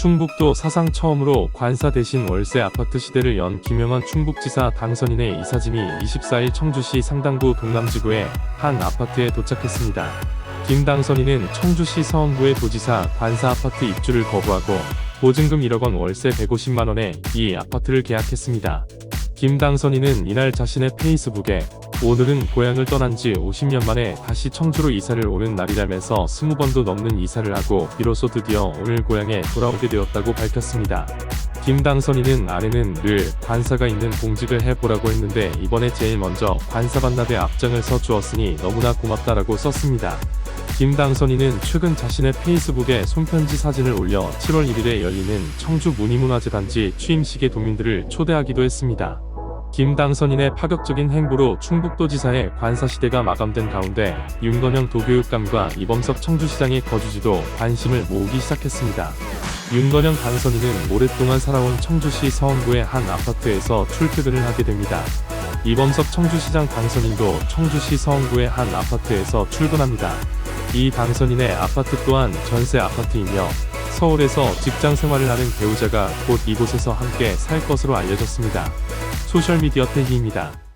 충북도 사상 처음으로 관사 대신 월세 아파트 시대를 연 김영환 충북지사 당선인의 이사짐이 24일 청주시 상당구 동남지구의 한 아파트에 도착했습니다. 김 당선인은 청주시 서원구의 도지사 관사 아파트 입주를 거부하고 보증금 1억 원 월세 150만 원에 이 아파트를 계약했습니다. 김 당선인은 이날 자신의 페이스북에 오늘은 고향을 떠난 지 50년 만에 다시 청주로 이사를 오는 날이라면서 20번도 넘는 이사를 하고 비로소 드디어 오늘 고향에 돌아오게 되었다고 밝혔습니다. 김 당선인은 아내는 늘 관사가 있는 공직을 해보라고 했는데 이번에 제일 먼저 관사 반납에 앞장을 서 주었으니 너무나 고맙다라고 썼습니다. 김 당선인은 최근 자신의 페이스북에 손편지 사진을 올려 7월 1일에 열리는 청주 문희문화재단지 취임식에 도민들을 초대하기도 했습니다. 김 당선인의 파격적인 행보로 충북도지사의 관사시대가 마감된 가운데 윤건영 도교육감과 이범석 청주시장의 거주지도 관심을 모으기 시작했습니다. 윤건영 당선인은 오랫동안 살아온 청주시 서원구의 한 아파트에서 출퇴근을 하게 됩니다. 이범석 청주시장 당선인도 청주시 서원구의 한 아파트에서 출근합니다. 이 당선인의 아파트 또한 전세 아파트이며 서울에서 직장 생활을 하는 배우자가 곧 이곳에서 함께 살 것으로 알려졌습니다. 소셜미디어 태희입니다.